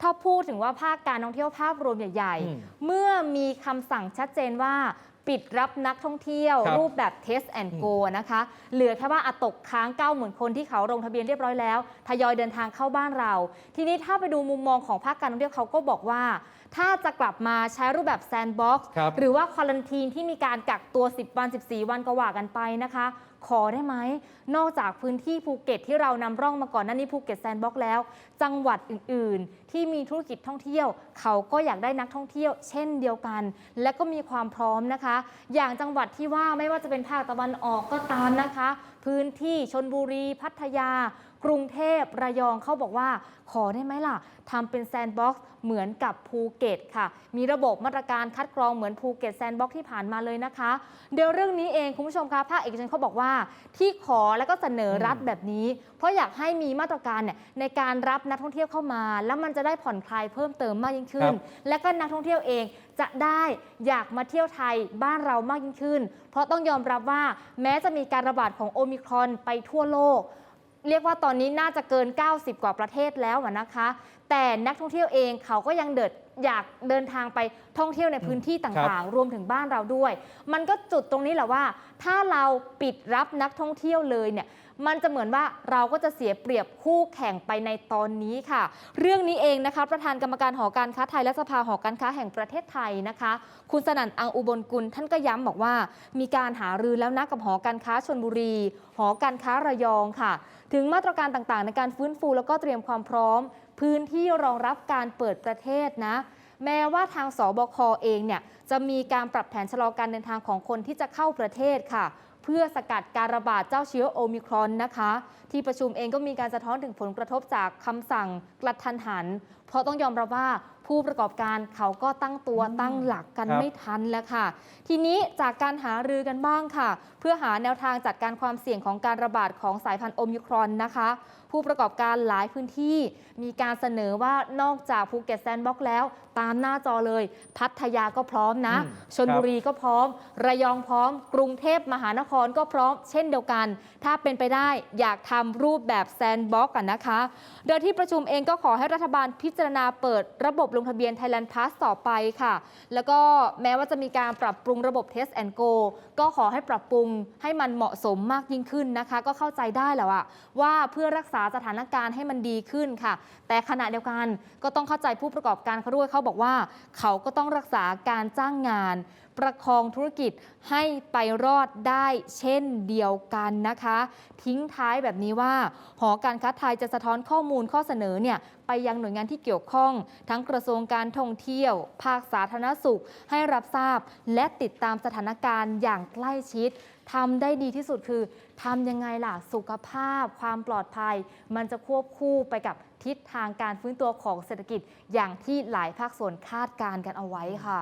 ถ้าพูดถึงว่าภาคการท่องเที่ยวภาพรวมใหญ่อืมๆเมื่อมีคำสั่งชัดเจนว่าปิดรับนักท่องเที่ยวครับรูปแบบ Test and Go นะคะ เหลือแค่ว่าอะตกค้าง 90,000 คนที่เขาลงทะเบียนเรียบร้อยแล้ว ทยอยเดินทางเข้าบ้านเรา ทีนี้ถ้าไปดูมุมมองของภาคการท่องเที่ยวเขาก็บอกว่า ถ้าจะกลับมาใช้รูปแบบแซนด์บ็อกซ์ครับหรือว่าควอลันทีนที่มีการกักตัว 10 วัน 14 วันก็ว่ากันไปนะคะ ขอได้ไหม นอกจากพื้นที่ภูเก็ตที่เรานำร่องมาก่อนน้านี้ภูเก็ตแซนด์บ็อกซ์แล้ว จังหวัดอื่น ๆ ที่มีธุรกิจท่องเที่ยว เขาก็อยากได้นักท่องเที่ยว เช่นเดียวกัน และก็มีความพร้อมนะคะ อย่างจังหวัดที่ว่าไม่ว่าจะเป็นภาคตะวันออกก็ตามนะคะ พื้นที่ชนบุรีพัทยา กรุงเทพระยองเขาบอกว่า ขอได้ไหมล่ะทำเป็นแซนด์บ็อกซ์เหมือนกับภูเก็ตค่ะ มีระบบมาตรการคัดกรองเหมือนภูเก็ตแซนด์บ็อกซ์ที่ผ่านมาเลยนะคะ เดี๋ยวเรื่องนี้เองคุณผู้ชมคะภาคเอกชนเขาบอกว่า ที่ขอและก็เสนอรัฐแบบนี้ เพราะอยากให้มีมาตรการเนี่ยในการรับนักท่องเที่ยวเข้ามา แล้วมันจะได้ผ่อนคลายเพิ่มเติมมากยิ่งขึ้น และก็นักท่องเที่ยวเองจะได้อยากมาเที่ยวไทยบ้านเรามากยิ่งขึ้น เพราะต้องยอมรับว่าแม้จะมีการระบาดของโอมิครอนไปทั่วโลก เรียกว่าตอนนี้น่าจะเกิน 90 กว่าประเทศแล้วนะคะ แต่นักท่องเที่ยวเองเขาก็ยังเดิดอยากเดินทางไปท่องเที่ยวในพื้นที่ต่างๆ รวมถึงบ้านเราด้วย มันก็จุดตรงนี้แหละว่า ถ้าเราปิดรับนักท่องเที่ยวเลยเนี่ยมันจะเหมือนว่าเราก็จะเสียเปรียบคู่แข่งไปในตอนนี้ค่ะ เรื่องนี้เองนะคะ ประธานกรรมการหอการค้าไทยและสภาหอการค้าแห่งประเทศไทยนะคะ คุณสนั่นอังอุบลกุลท่านก็ย้ำบอกว่า มีการหารือแล้วนะกับหอการค้าชนบุรี หอการค้าระยองค่ะ ถึงมาตรการต่างๆ ในการฟื้นฟูแล้วก็เตรียมความพร้อม พื้นที่รองรับการเปิดประเทศนะ แม้ว่าทางสบคเองเนี่ยจะมีการปรับแผนชะลอการเดินทางของคนที่จะเข้าประเทศค่ะ เพื่อสกัดการระบาดเจ้าเชื้อโอมิครอนนะคะ ที่ประชุมเองก็มีการสะท้อนถึงผลกระทบจากคำสั่งกระทันหัน เพราะต้องยอมรับว่าผู้ประกอบการเขาก็ตั้งตัวตั้งหลักกันครับไม่ทันแล้วค่ะ ทีนี้จากการหารือกันบ้างค่ะ เพื่อหาแนวทางจัดการความเสี่ยงของการระบาดของสายพันธุ์โอมิครอนนะคะ ผู้ประกอบการหลายพื้นที่ มีการเสนอว่านอกจากภูเก็ตแซนด์บ็อกซ์แล้ว ตามหน้าจอเลย พัทยาก็พร้อมนะอืมชนบุรีก็พร้อม ระยองพร้อม กรุงเทพมหานครก็พร้อมเช่นเดียวกัน ถ้าเป็นไปได้อยากทำรูปแบบแซนด์บ็อกซ์กันนะคะ โดยที่ประชุมเองก็ขอให้รัฐบาลพิจารณาเปิดระบบลงทะเบียน Thailand Pass ต่อไปค่ะ แล้วก็แม้ว่าจะมีการปรับปรุงระบบ Test and Go ก็ขอให้ปรับปรุงให้มันเหมาะสมมากยิ่งขึ้นนะคะ ก็เข้าใจได้แล้วอะว่าเพื่อรักษาสถานการณ์ให้มันดีขึ้นค่ะ แต่ขณะเดียวกันก็ต้องเข้าใจผู้ประกอบการเขาด้วยเขาบอกว่า เขาก็ต้องรักษาการจ้างงาน ประคองธุรกิจให้ไปรอดได้เช่นเดียวกันนะคะ ทิ้งท้ายแบบนี้ว่า หอการค้าไทยจะสะท้อนข้อมูลข้อเสนอเนี่ยไปยังหน่วยงานที่เกี่ยวข้อง ทั้งกระทรวงการท่องเที่ยว ภาคสาธารณสุขให้รับทราบ และติดตามสถานการณ์อย่างใกล้ชิดทำได้ดีที่สุดคือทำยังไงล่ะสุขภาพ ความปลอดภัย มันจะควบคู่ไปกับทิศทางการฟื้นตัวของเศรษฐกิจอย่างที่หลายภาคส่วนคาดการณ์กันเอาไว้ค่ะ